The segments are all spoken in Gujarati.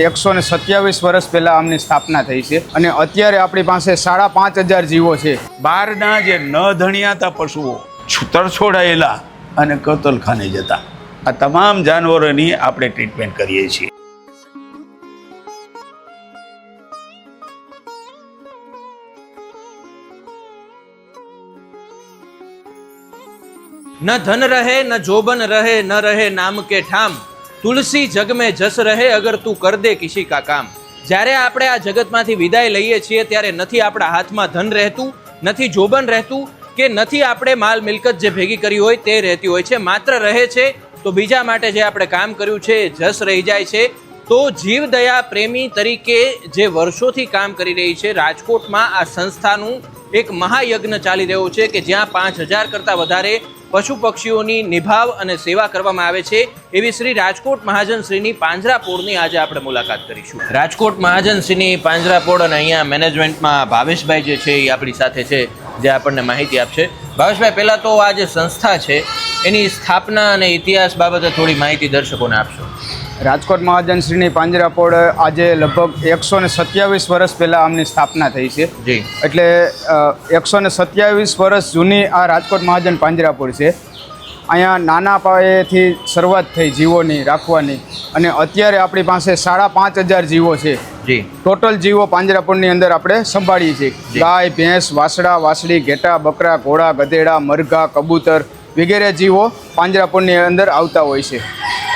એકસો ને સત્યાવીસ વર્ષ પહેલાં આમની સ્થાપના થઈ છે અને અત્યારે આપણી પાસે સાડા પાંચ હજાર જીવો છે. બહારના જે ન ધણિયાતા પશુઓ છૂતર છોડાયેલા અને કતલખાને જતા આ તમામ જાનવરોની આપણે ટ્રીટમેન્ટ કરીએ છીએ. ન ધન રહે ન જોબન રહે ન રહે નામ કે ઠામ. તુલસી જગ में જસ રહે અગર તું કર દે કિસી કા કામ. જ્યારે આપણે આ જગતમાંથી વિદાય લઈએ છીએ, ત્યારે નથી આપણા હાથમાં ધન રહેતું, નથી જોબન રહેતું, કે નથી આપણે માલ મિલકત જે ભેગી કરી હોય તે રહેતી હોય છે, માત્ર રહે છે, તો બીજા માટે જે આપણે કામ કર્યું છે જસ રહી જાય છે. તો જીવદયા પ્રેમી તરીકે જે વર્ષોથી કામ કરી રહી છે, રાજકોટમાં આ સંસ્થાનું એક મહાયજ્ઞ ચાલી રહ્યો છે, કે જ્યાં પાંચ હજાર કરતાં વધારે પશુ પક્ષીઓની નિભાવ અને સેવા કરવામાં આવે છે એવી શ્રી રાજકોટ મહાજનશ્રીની પાંજરાપોળની આજે આપણે મુલાકાત કરીશું. રાજકોટ મહાજનશ્રીની પાંજરાપોળ અને અહીંયા મેનેજમેન્ટમાં ભાવેશભાઈ જે છે એ આપણી સાથે છે, જે આપણને માહિતી આપશે. ભાવેશભાઈ, પહેલાં તો આ જે સંસ્થા છે, એની સ્થાપના અને ઇતિહાસ બાબતે થોડી માહિતી દર્શકોને આપશો. રાજકોટ મહાજનશ્રીની પાંજરાપોળ આજે લગભગ એકસો ને સત્યાવીસ વર્ષ પહેલાં આમની સ્થાપના થઈ છે. જી. એટલે એકસો ને સત્યાવીસ વર્ષ જૂની આ રાજકોટ મહાજન પાંજરાપોળ છે. અહીંયા નાના પાયેથી શરૂઆત થઈ જીવોની રાખવાની અને અત્યારે આપણી પાસે સાડા પાંચ હજાર જીવો છે. જી. ટોટલ જીવો પાંજરાપોળની અંદર આપણે સંભાળીએ છીએ. ગાય ભેંસ વાસડા વાસડી ઘેટા બકરા ઘોડા ગધેડા મરઘા કબૂતર વગેરે જીવો પાંજરાપોળની અંદર આવતા હોય છે.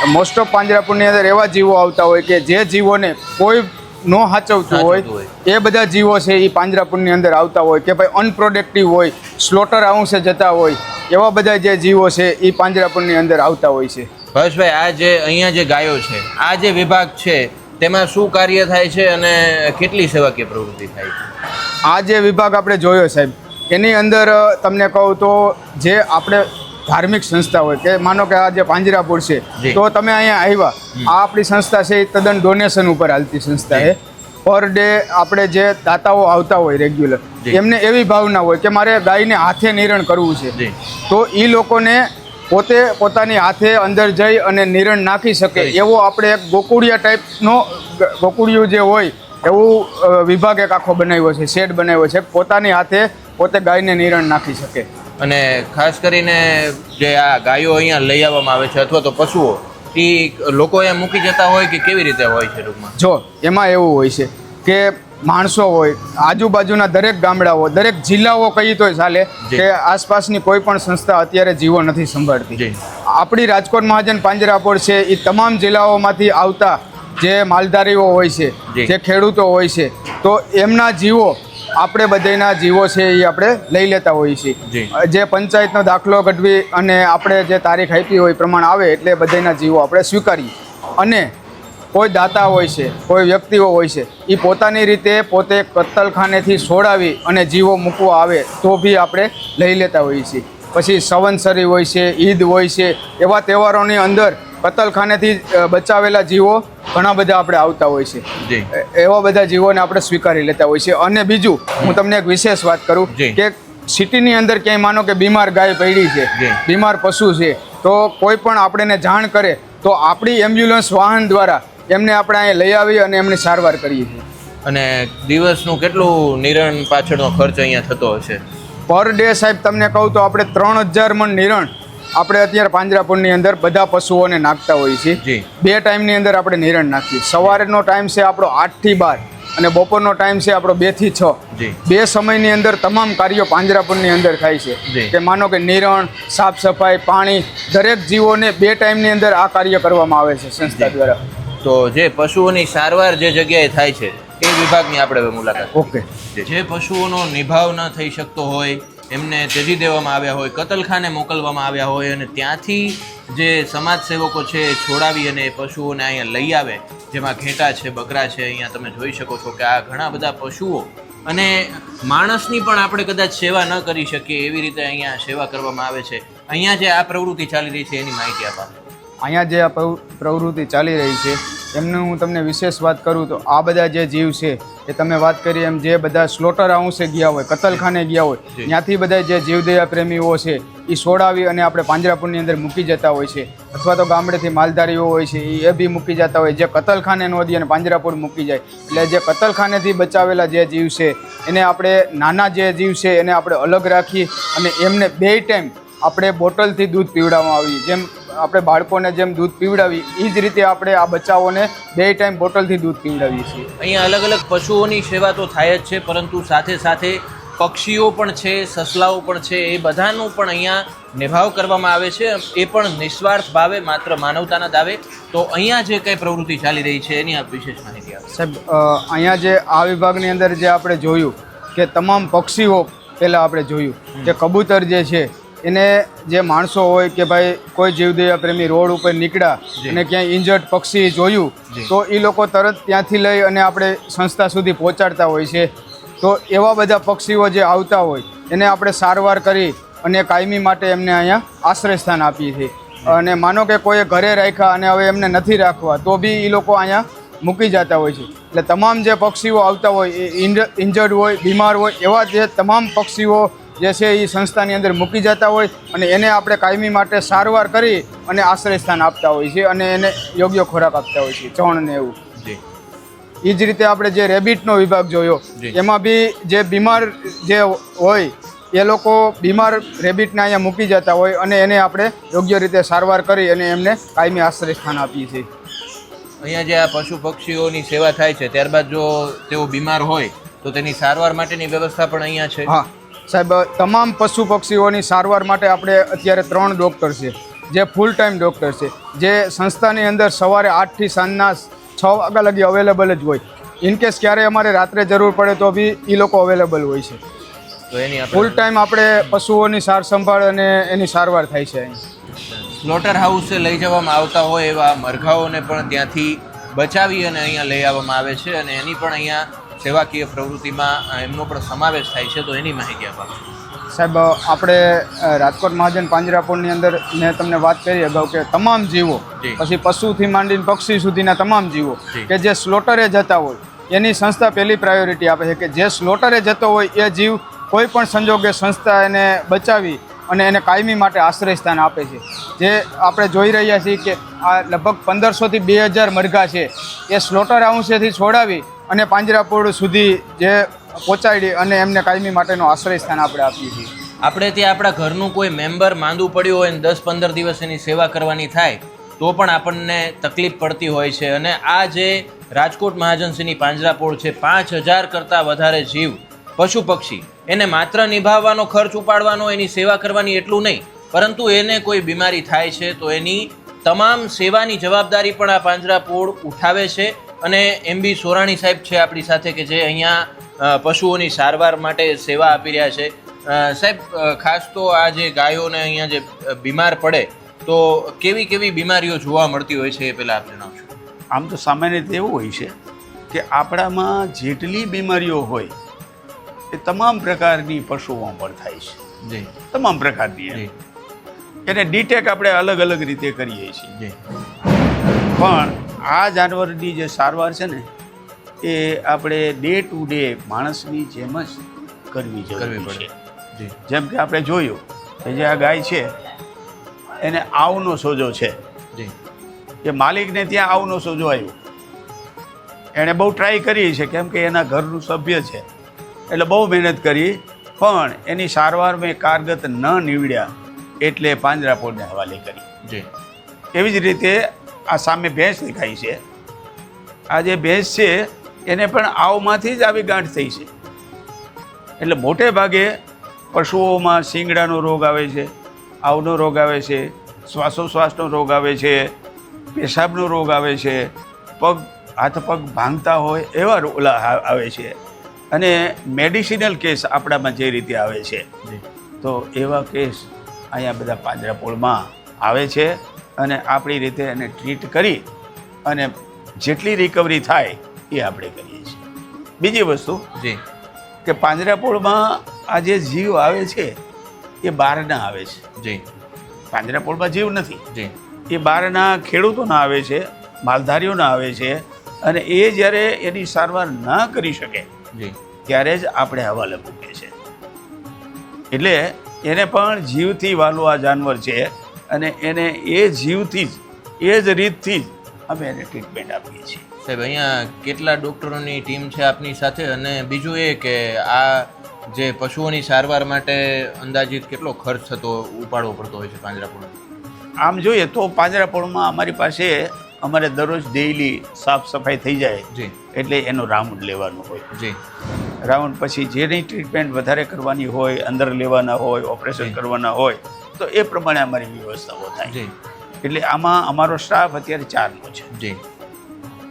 મોસ્ટ ઓફ પાંજરાપુરની અંદર એવા જીવો આવતા હોય કે જે જીવોને કોઈ ન હાચવતું સાચવતું હોય એ બધા જીવો છે એ પાંજરાપુરની અંદર આવતા હોય કે ભાઈ અનપ્રોડક્ટિવ હોય સ્લોટર અંશે જતા હોય એવા બધા જે જીવો છે એ પાંજરાપુરની અંદર આવતા હોય છે. ભાવેશભાઈ આ જે અહીંયા જે ગાયો છે આ જે વિભાગ છે તેમાં શું કાર્ય થાય છે અને કેટલી સેવાકીય પ્રવૃત્તિ થાય છે? આ જે વિભાગ આપણે જોયો સાહેબ એની અંદર તમને કહું તો જે આપણે ધાર્મિક સંસ્થા હોય કે માનો કે આ જે પાંજરાપુર છે તો તમે અહીંયા આવ્યા આ આપણી સંસ્થા છે એ તદ્દન ડોનેશન ઉપર હાલતી સંસ્થા છે. પર ડે આપણે જે દાતાઓ આવતા હોય રેગ્યુલર એમને એવી ભાવના હોય કે મારે ગાયને હાથે નિરણ કરવું છે. તો એ લોકોને પોતે પોતાની હાથે અંદર જઈ અને નિરણ નાખી શકે એવો આપણે એક ગોકુળિયા ટાઈપનો ગોકુળિયું જે હોય એવું વિભાગ એક આખો બનાવ્યો છે શેડ બનાવ્યો છે પોતાની હાથે પોતે ગાયને નિરણ નાખી શકે. અને ખાસ કરીને જે આ ગાયો અહીંયા લઈ આવવામાં આવે છે અથવા તો પશુઓ એ લોકો અહીંયા મૂકી જતા હોય કે કેવી રીતે હોય છે ટૂંકમાં જો એમાં એવું હોય છે કે માણસો હોય આજુબાજુના દરેક ગામડાઓ દરેક જિલ્લાઓ કહીએ તોય ચાલે કે આસપાસની કોઈ પણ સંસ્થા અત્યારે જીવો નથી સંભાળતી. આપણી રાજકોટ મહાજન પાંજરાપોળ છે એ તમામ જિલ્લાઓમાંથી આવતા જે માલધારીઓ હોય છે. જે ખેડૂતો હોય છે તો એમના જીવો આપણે બધાના જીવો છે એ આપણે લઈ લેતા હોઈએ છીએ. જે. પંચાયતનો દાખલો કઢવી અને આપણે જે તારીખ આપી હોય એ પ્રમાણે આવે એટલે બધાના જીવો આપણે સ્વીકારીએ. અને કોઈ દાતા હોય છે કોઈ વ્યક્તિઓ હોય છે એ પોતાની રીતે પોતે કત્તલખાનેથી છોડાવી અને જીવો મૂકવા આવે તો બી આપણે લઈ લેતા હોઈએ છીએ. પછી સંવત્સરી હોય છે ઈદ હોય છે એવા તહેવારોની અંદર કત્તલખાનેથી અ, બચાવેલા જીવો ઘણા બધા આપણે આવતા હોય છે. એવા બધા જીવોને આપણે સ્વીકારી લેતા હોય છે. અને બીજું હું તમને એક વિશેષ વાત કરું. કે સિટીની અંદર ક્યાંય માનો કે બીમાર ગાય પડી છે બીમાર પશુ છે તો કોઈ પણ આપણને જાણ કરે તો આપણી એમ્બ્યુલન્સ વાહન દ્વારા એમને આપણે અહીંયા લઈ આવી અને એમની સારવાર કરીએ છીએ. અને દિવસનું કેટલું નિરણ પાછળનો ખર્ચ અહીંયા થતો હશે? પર ડે સાહેબ તમને કહું તો આપણે ત્રણ હજાર મણ નિરણ આપણે અત્યારે પાંજરાપુરની અંદર બધા પશુઓને નાખતા હોઈએ છીએ. બે ટાઈમની અંદર આપણે નિરણ નાખીએ. સવારનો ટાઈમ છે આપણો આઠથી બાર અને બપોરનો ટાઈમ છે આપણો બેથી છ બે સમયની અંદર તમામ કાર્યો પાંજરાપુરની અંદર થાય છે. કે માનો કે નિરણ સાફ સફાઈ પાણી દરેક જીવોને બે ટાઈમની અંદર આ કાર્ય કરવામાં આવે છે સંસ્થા દ્વારા. તો જે પશુઓની સારવાર જે જગ્યાએ થાય છે એ વિભાગની આપણે મુલાકાત ઓકે. જે પશુઓનો નિભાવ ન થઈ શકતો હોય એમને ત્યજી દેવામાં આવ્યા હોય, કતલખાને મોકલવામાં આવ્યા હોય અને ત્યાંથી જે સમાજ સેવકો છે એ છોડાવી અને એ પશુઓને અહીંયા લઈ આવે, જેમાં ઘેટા છે, બકરા છે, અહીંયા તમે જોઈ શકો છો કે આ ઘણા બધા પશુઓ અને માણસની પણ આપણે કદાચ સેવા ન કરી શકીએ એવી રીતે અહીંયા સેવા કરવામાં આવે છે. અહીંયા જે આ પ્રવૃત્તિ ચાલી રહી છે, એની માહિતી આપો. અહીંયા જે આ પ્રવૃ- પ્રવૃત્તિ ચાલી રહી છે એમનું હું તમને વિશેષ વાત કરું તો આ બધા જે જીવ છે એ તમે વાત કરી એમ જે બધા સ્લોટર હાઉસે ગયા હોય કતલખાને ગયા હોય ત્યાંથી બધા જે જીવદયા પ્રેમીઓ છે એ છોડાવી અને આપણે પાંજરાપુરની અંદર મૂકી જતા હોય છે. અથવા તો ગામડેથી માલધારીઓ હોય છે એ બી મૂકી જતા હોય. જે કતલખાને નોંધી અને પાંજરાપુર મૂકી જાય. એટલે જે કતલખાનેથી બચાવેલા જે જીવ છે એને આપણે નાના જે જીવ છે એને આપણે અલગ રાખી અને એમને બે ટાઈમ આપણે બોટલથી દૂધ પીવડાવવામાં આવી. જેમ આપણે બાળકોને જેમ દૂધ પીવડાવી એ જ રીતે આપણે આ બચ્ચાઓને બે ટાઈમ બોટલથી દૂધ પીવડાવીએ છીએ. અહીંયા અલગ અલગ પશુઓની સેવા તો થાય જ છે પરંતુ સાથે સાથે પક્ષીઓ પણ છે સસલાઓ પણ છે એ બધાનું પણ અહીંયા નિભાવ કરવામાં આવે છે. એ પણ નિસ્વાર્થ ભાવે માત્ર માનવતાના દાવે. તો અહીંયા જે કંઈ પ્રવૃત્તિ ચાલી રહી છે એની આપ વિશેષ માહિતી આપો. સાહેબ અહીંયા જે આ વિભાગની અંદર જે આપણે જોયું કે તમામ પક્ષીઓ પહેલાં આપણે જોયું કે કબૂતર જે છે એને જે માણસો હોય કે ભાઈ કોઈ જીવદયા પ્રેમી રોડ ઉપર નીકળ્યા. અને ક્યાંય ઇન્જર્ડ પક્ષી જોયું તો એ લોકો તરત ત્યાંથી લઈ અને આપણે સંસ્થા સુધી પહોંચાડતા હોય છે. તો એવા બધા પક્ષીઓ જે આવતા હોય એને આપણે સારવાર કરી અને કાયમી માટે એમને અહીંયા આશ્રય સ્થાન આપીએ છીએ. અને માનો કે કોઈએ ઘરે રાખ્યા અને હવે એમને નથી રાખવા તો બી એ લોકો અહીંયા મૂકી જતા હોય છે. એટલે તમામ જે પક્ષીઓ આવતા હોય એ ઇન્જર્ડ હોય બીમાર હોય એવા જે તમામ પક્ષીઓ જે છે એ સંસ્થાની અંદર મૂકી જતા હોય અને એને આપણે કાયમી માટે સારવાર કરી અને આશ્રય સ્થાન આપતા હોય છે અને એને યોગ્ય ખોરાક આપતા હોય છે ચણ ને એવું. એ જ રીતે આપણે જે રેબિટનો વિભાગ જોયો એમાં બી જે બીમાર જે હોય એ લોકો બીમાર રેબિટને અહીંયા મૂકી જતા હોય અને એને આપણે યોગ્ય રીતે સારવાર કરી અને એમને કાયમી આશ્રય સ્થાન આપીએ છીએ. અહીંયા જે આ પશુ પક્ષીઓની સેવા થાય છે ત્યારબાદ જો તેઓ બીમાર હોય તો તેની સારવાર માટેની વ્યવસ્થા પણ અહીંયા છે? હા. સાહેબ તમામ પશુ પક્ષીઓની સારવાર માટે આપણે અત્યારે ત્રણ ડૉક્ટર છે જે ફૂલ ટાઈમ ડૉક્ટર છે જે સંસ્થાની અંદર સવારે આઠથી સાંજના છ વાગ્યા લગી અવેલેબલ જ હોય. ઇનકેસ ક્યારે અમારે રાત્રે જરૂર પડે તો બી એ લોકો અવેલેબલ હોય છે. તો એની ફૂલ ટાઈમ આપણે પશુઓની સાર સંભાળ અને એની સારવાર થાય છે સ્લોટર હાઉસે લઈ જવામાં આવતા હોય એવા મરઘાઓને પણ ત્યાંથી બચાવી અને અહીંયા લઈ આવવામાં આવે છે અને એની પણ અહીંયા સેવાકીય પ્રવૃત્તિમાં એમનો પણ સમાવેશ થાય છે તો એની માહિતી આપો. સાહેબ આપણે રાજકોટ મહાજન પાંજરાપોળની અંદર મેં તમને વાત કરી અગાઉ કે તમામ જીવો પછી પશુથી માંડીને પક્ષી સુધીના તમામ જીવો કે જે સ્લોટરે જતા હોય એની સંસ્થા પહેલી પ્રાયોરિટી આપે છે કે જે સ્લોટરે જતો હોય એ જીવ કોઈ પણ સંજોગે સંસ્થા એને બચાવી અને એને કાયમી માટે આશ્રય સ્થાન આપે છે. જે આપણે જોઈ રહ્યા છીએ કે આ લગભગ પંદરસોથી બે હજાર મરઘા છે એ સ્લોટર હાઉસેથી છોડાવી અને પાંજરાપોળ સુધી જે પહોંચાડી અને એમને કાયમી માટેનો આશ્રય સ્થાન આપણે આપીએ છીએ. આપણે ત્યાં આપણા ઘરનું કોઈ મેમ્બર માંદું પડ્યું હોય ને દસ પંદર દિવસ એની સેવા કરવાની થાય, તો પણ આપણને તકલીફ પડતી હોય છે. અને આ જે રાજકોટ મહાજનસિંહની પાંજરાપોળ છે, પાંચ હજાર કરતાં વધારે જીવ, પશુ પક્ષી, એને માત્ર નિભાવવાનો ખર્ચ ઉપાડવાનો, એની સેવા કરવાની એટલું નહીં, પરંતુ એને કોઈ બીમારી થાય છે, તો એની તમામ સેવાની જવાબદારી પણ આ પાંજરાપોળ ઉઠાવે છે. અને એમ બી સોરાણી સાહેબ છે આપણી સાથે કે જે અહીંયા પશુઓની સારવાર માટે સેવા આપી રહ્યા છે. સાહેબ ખાસ તો આ જે ગાયોને અહીંયા જે બીમાર પડે તો કેવી કેવી બીમારીઓ જોવા મળતી હોય છે એ પહેલાં આપ જણાવશો? આમ તો સામાન્ય રીતે એવું હોય છે કે આપણામાં જેટલી બીમારીઓ હોય એ તમામ પ્રકારની પશુઓ પણ થાય છે. જી. તમામ પ્રકારની એને ડિટેક આપણે અલગ અલગ રીતે કરીએ છીએ. જી. પણ આ જાનવરની જે સારવાર છે ને એ આપણે ડે ટુ ડે માણસની જેમ જ કરવી જરૂરી પડે. છે જેમ કે આપણે જોયું કે જે આ ગાય છે એને આવનો સોજો છે. જી. કે માલિકને ત્યાં આવનો સોજો આવ્યો. એણે બહુ ટ્રાય કરી છે કેમ કે એના ઘરનું સભ્ય છે. એટલે બહુ મહેનત કરી પણ એની સારવાર મેં કારગત ન નીવડ્યા એટલે પાંજરાપોળને હવાલે કરી. જી. એવી જ રીતે આ સામે ભેંસ દેખાય છે. આ જે ભેંસ છે એને પણ આવમાંથી જ આવી ગાંઠ થઈ છે. એટલે મોટે ભાગે પશુઓમાં શિંગડાનો રોગ આવે છે આવનો રોગ આવે છે શ્વાસોશ્વાસનો રોગ આવે છે પેશાબનો રોગ આવે છે પગ હાથ પગ ભાંગતા હોય એવા ઓલા આવે છે. અને મેડિસિનલ કેસ આપણામાં જે રીતે આવે છે તો એવા કેસ અહીંયા બધા પાંજરાપોળમાં આવે છે. અને આપણી રીતે એને ટ્રીટ કરી અને જેટલી રિકવરી થાય એ આપણે કરીએ છીએ. બીજી વસ્તુ જી. કે પાંજરાપોળમાં આ જે જીવ આવે છે એ બહારના આવે છે. જી. પાંજરાપોળમાં જીવ નથી. જી. એ બહારના ખેડૂતોના આવે છે માલધારીઓના આવે છે અને એ જ્યારે એની સારવાર ના કરી શકે જી. ત્યારે જ આપણે હવાલે મૂકીએ છીએ એટલે એને પણ જીવથી વાલું આ જાનવર છે અને એને એ જીવથી જ એ જ રીતથી જ અમે એને ટ્રીટમેન્ટ આપીએ છીએ. સાહેબ અહીંયા કેટલા ડૉક્ટરોની ટીમ છે આપની સાથે? અને બીજું એ કે આ જે પશુઓની સારવાર માટે અંદાજિત કેટલો ખર્ચ થતો ઉપાડવો પડતો હોય છે પાંજરાપોળ? આમ જોઈએ તો પાંજરાપોળમાં અમારી પાસે અમારે દરરોજ ડેઇલી સાફ સફાઈ થઈ જાય જી. એટલે એનો રાઉન્ડ લેવાનો હોય. જી. રાઉન્ડ પછી જેની ટ્રીટમેન્ટ વધારે કરવાની હોય અંદર લેવાના હોય ઓપરેશન કરવાના હોય તો એ પ્રમાણે અમારી વ્યવસ્થાઓ થાય. જી. એટલે આમાં અમારો સ્ટાફ અત્યારે ચારનો છે. જી.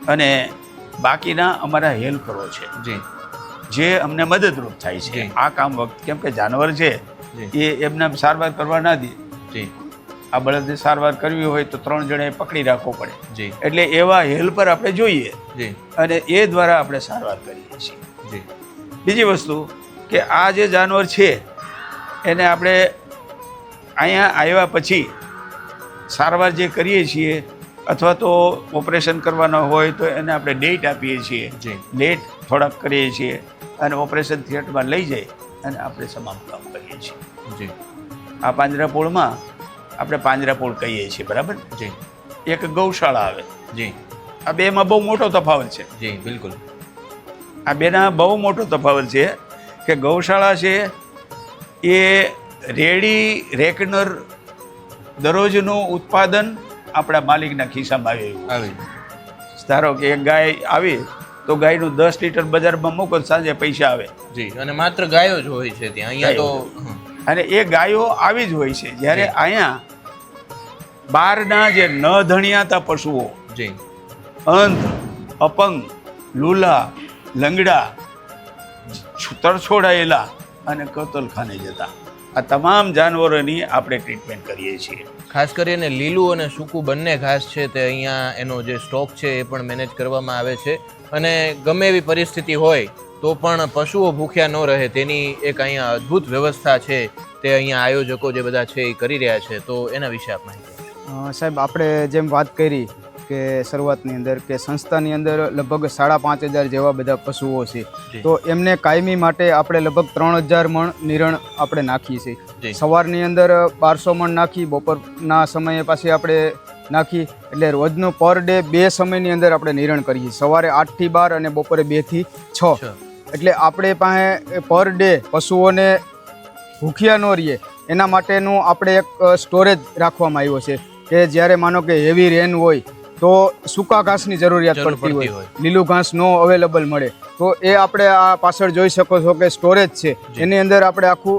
અને બાકીના અમારા હેલ્પરો છે. જી. જે અમને મદદરૂપ થાય છે. આ કામ વખત કેમ કે જાનવર છે એ એમને સારવાર કરવા ના દે. જી. આ બળદને સારવાર કરવી હોય તો ત્રણ જણે પકડી રાખવો પડે. જી. એટલે એવા હેલ્પર આપણે જોઈએ જી. અને એ દ્વારા આપણે સારવાર કરીએ છીએ. જી. બીજી વસ્તુ કે આ જે જાનવર છે એને આપણે અહીંયા આવ્યા પછી સારવાર જે કરીએ છીએ અથવા તો ઓપરેશન કરવાના હોય તો એને આપણે ડેટ આપીએ છીએ. જી. લેટ થોડાક કરીએ છીએ અને ઓપરેશન થિયેટરમાં લઈ જઈ અને આપણે સમાપ્ત કામ કરીએ છીએ. જી. આ પાંજરાપોળમાં આપણે પાંજરાપોળ કહીએ છીએ બરાબર? જી. એક ગૌશાળા આવે. જી. આ બેમાં બહુ મોટો તફાવત છે. જી બિલકુલ. આ બેના બહુ મોટો તફાવત છે કે ગૌશાળા છે એ રેડી રેકનર દરરોજનું ઉત્પાદન આપણા માલિકના ખિસ્સામાં આવે આવી ધારો કે એક ગાય આવી તો ગાયનું દસ લીટર બજારમાં મૂકો સાંજે પૈસા આવે. જી અને માત્ર ગાયો જ હોય છે ત્યાં. અહીંયા તો અને એ ગાયો આવી જ હોય છે. જ્યારે અહીંયા બહારના જે ન ધણિયાતા પશુઓ જી. અંધ અપંગ લૂલા લંગડા તરછોડાયેલા અને કતલખાને જતા. આ તમામ જાનવરોની આપણે ટ્રીટમેન્ટ કરીએ છીએ. ખાસ કરીને લીલું અને સૂકું બંને ઘાસ છે તે અહીંયા એનો જે સ્ટોક છે એ પણ મેનેજ કરવામાં આવે છે. અને ગમે એવી પરિસ્થિતિ હોય તો પણ પશુઓ ભૂખ્યા ન રહે તેની એક અહીંયા અદ્ભુત વ્યવસ્થા છે તે અહીંયા આયોજકો જે બધા છે એ કરી રહ્યા છે. તો એના વિશે આપ માહિતી સાહેબ આપણે જેમ વાત કરી કે શરૂઆતની અંદર કે સંસ્થાની અંદર લગભગ સાડા પાંચ હજાર જેવા બધા પશુઓ છે. તો એમને કાયમી માટે આપણે લગભગ ત્રણ હજાર મણ નિરણ આપણે નાખીએ છીએ. સવારની અંદર બારસો મણ નાખી બપોરના સમયે પાછી આપણે નાખી એટલે રોજનું પર ડે બે સમયની અંદર આપણે નિરણ કરીએ. સવારે આઠથી બાર અને બપોરે બેથી છ. છ. એટલે આપણે પાસે પર ડે પશુઓને ભૂખ્યા ન રહીએ. એના માટેનું આપણે એક સ્ટોરેજ રાખવામાં આવ્યો છે. કે જ્યારે માનો કે હેવી રેન હોય તો સૂકા ઘાસની જરૂરિયાત પડતી હોય. લીલું ઘાસ નો અવેલેબલ મળે. તો એ આપણે આ પાછળ જોઈ શકો છો કે સ્ટોરેજ છે. એની અંદર આપણે આખું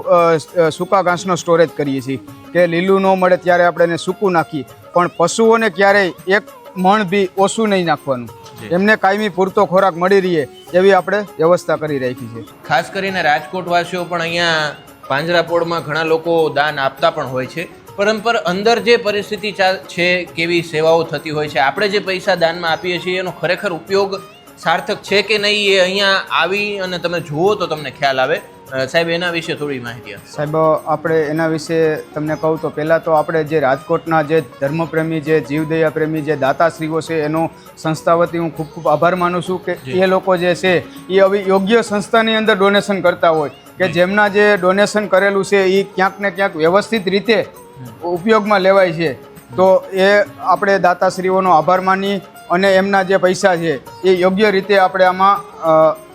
સૂકા ઘાસનો સ્ટોરેજ કરીએ છીએ. કે લીલું ન મળે ત્યારે આપણે એને સૂકું નાખીએ. પણ પશુઓને ક્યારેય એક મણ બી ઓછું નહીં નાખવાનું. એમને કાયમી પૂરતો ખોરાક મળી રહે એવી આપણે વ્યવસ્થા કરી રાખી છે. ખાસ કરીને રાજકોટ વાસીઓ પણ અહીંયા પાંજરાપોળમાં ઘણા લોકો દાન આપતા પણ હોય છે. પરંતુ અંદર જે પરિસ્થિતિ છે કેવી સેવાઓ થતી હોય છે આપણે જે પૈસા દાનમાં આપીએ છીએ એનો ખરેખર ઉપયોગ સાર્થક છે કે નહીં એ અહીંયા આવી અને તમે જુઓ તો તમને ખ્યાલ આવે. સાહેબ એના વિશે થોડી માહિતી સાહેબ આપણે એના વિશે તમને કહું તો પહેલાં તો આપણે જે રાજકોટના જે ધર્મપ્રેમી જે જીવદયા પ્રેમી જે દાતાશ્રીઓ છે એનો સંસ્થા વતી હું ખૂબ ખૂબ આભાર માનું છું કે એ લોકો જે છે એ હવે યોગ્ય સંસ્થાની અંદર ડોનેશન કરતા હોય. કે જેમના જે ડોનેશન કરેલું છે એ ક્યાંક ને ક્યાંક વ્યવસ્થિત રીતે ઉપયોગમાં લેવાય છે. તો એ આપણે દાતાશ્રીઓનો આભાર માની અને એમના જે પૈસા છે, એ યોગ્ય રીતે આપણે આમાં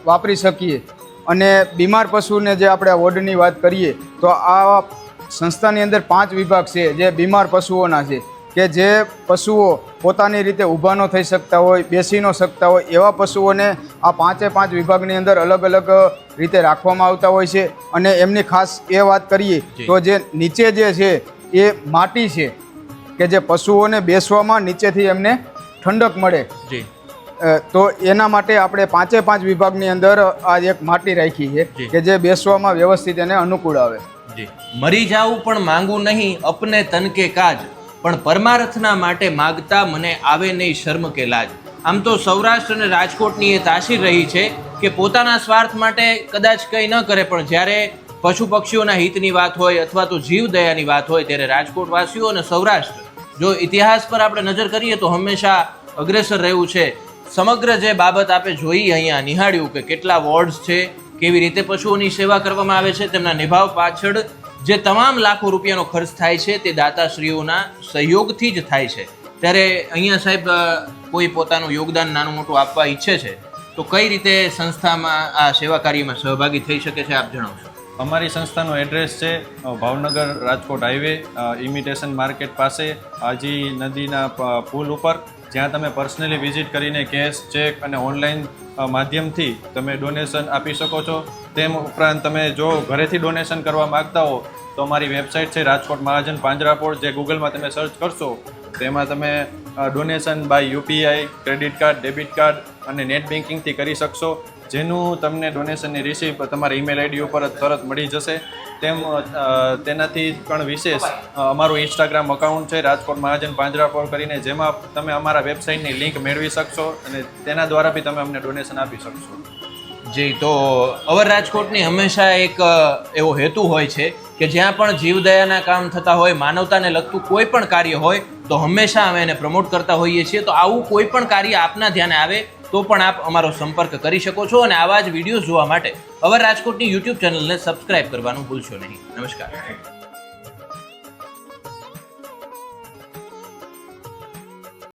વાપરી શકીએ. અને બીમાર પશુને જે આપણે વોર્ડની વાત કરીએ, તો આ સંસ્થાની અંદર પાંચ વિભાગ છે, જે બીમાર પશુઓના છે. કે જે પશુઓ પોતાની રીતે ઊભા ન થઈ શકતા હોય બેસી ન શકતા હોય એવા પશુઓને આ પાંચે પાંચ વિભાગની અંદર અલગ અલગ રીતે રાખવામાં આવતા હોય છે. અને એમની ખાસ એ વાત કરીએ તો જે નીચે જે છે એ માટી છે કે જે પશુઓને બેસવામાં નીચેથી એમને ઠંડક મળે. જી. તો એના માટે આપણે પાંચે પાંચ વિભાગની અંદર આ એક માટી રાખી છે કે જે બેસવામાં વ્યવસ્થિત એને અનુકૂળ આવે. જી. મરી જાવું પણ માંગુ નહીં અપને તનકે કાજ. પણ પરમાર્થના માટે માગતા મને આવે નહીં શર્મ કે લાજ. આમ તો સૌરાષ્ટ્ર અને રાજકોટની એ તાસીર રહી છે કે પોતાના સ્વાર્થ માટે કદાચ કંઈ ન કરે, પણ જ્યારે પશુ પક્ષીઓના હિતની વાત હોય અથવા તો જીવ દયાની વાત હોય ત્યારે રાજકોટવાસીઓ અને સૌરાષ્ટ્ર, જો ઇતિહાસ પર આપણે નજર કરીએ તો હંમેશા અગ્રેસર રહ્યું છે. સમગ્ર જે બાબત આપે જોઈ અહીંયા નિહાળ્યું કે કેટલા વોર્ડ્સ છે, કેવી રીતે પશુઓની સેવા કરવામાં આવે છે, તેમના નિભાવ પાછળ જે તમામ લાખો રૂપિયાનો ખર્ચ થાય છે તે દાતાશ્રીઓના સહયોગથી જ થાય છે. ત્યારે અહીંયા સાહેબ કોઈ પોતાનું યોગદાન નાનું મોટું આપવા ઈચ્છે છે, તો કઈ રીતે સંસ્થામાં આ સેવા કાર્યમાં સહભાગી થઈ શકે છે આપ જણાવશો? અમારી સંસ્થાનો એડ્રેસ છે Bhavnagar Rajkot highway imitation market પાસે આજી નદીના પુલ ઉપર. જ્યાં તમે પર્સનલી વિઝિટ કરીને કેશ, ચેક અને ઓનલાઈન માધ્યમથી તમે ડોનેશન આપી શકો છો. તેમ ઉપરાંત તમે જો ઘરેથી ડોનેશન કરવા માગતા હો, તો અમારી વેબસાઇટ છે રાજકોટ મહાજન પાંજરાપોળ જે ગૂગલમાં તમે સર્ચ કરશો, તેમાં તમે donation by UPI credit card debit card અને નેટ બેન્કિંગથી કરી શકશો. જેનું તમને ડોનેશનની રિસીપ તમારા ઈમેલ આઈડી ઉપર તરત મળી જશે. તેમ તેનાથી પણ વિશેષ અમારું ઇન્સ્ટાગ્રામ અકાઉન્ટ છે, રાજકોટ મહાજન પાંજરાપોળ કરીને, જેમાં તમે અમારા વેબસાઇટની લિંક મેળવી શકશો અને તેના દ્વારા બી તમે અમને ડોનેશન આપી શકશો. જી, તો અવર રાજકોટની હંમેશા એક એવો હેતુ હોય છે કે જ્યાં પણ જીવદયાના કામ થતા હોય, માનવતાને લગતું કોઈ પણ કાર્ય હોય, તો હંમેશા અમે એને પ્રમોટ કરતા હોઈએ છીએ. તો આવું કોઈ પણ કાર્ય આપના ધ્યાને આવે, તો પણ આપ અમારો સંપર્ક કરી શકો છો અને આવા જ વીડિયો જોવા માટે અવર રાજકોટની યુટ્યુબ ચેનલને સબસ્ક્રાઇબ કરવાનું ભૂલશો નહીં. નમસ્કાર.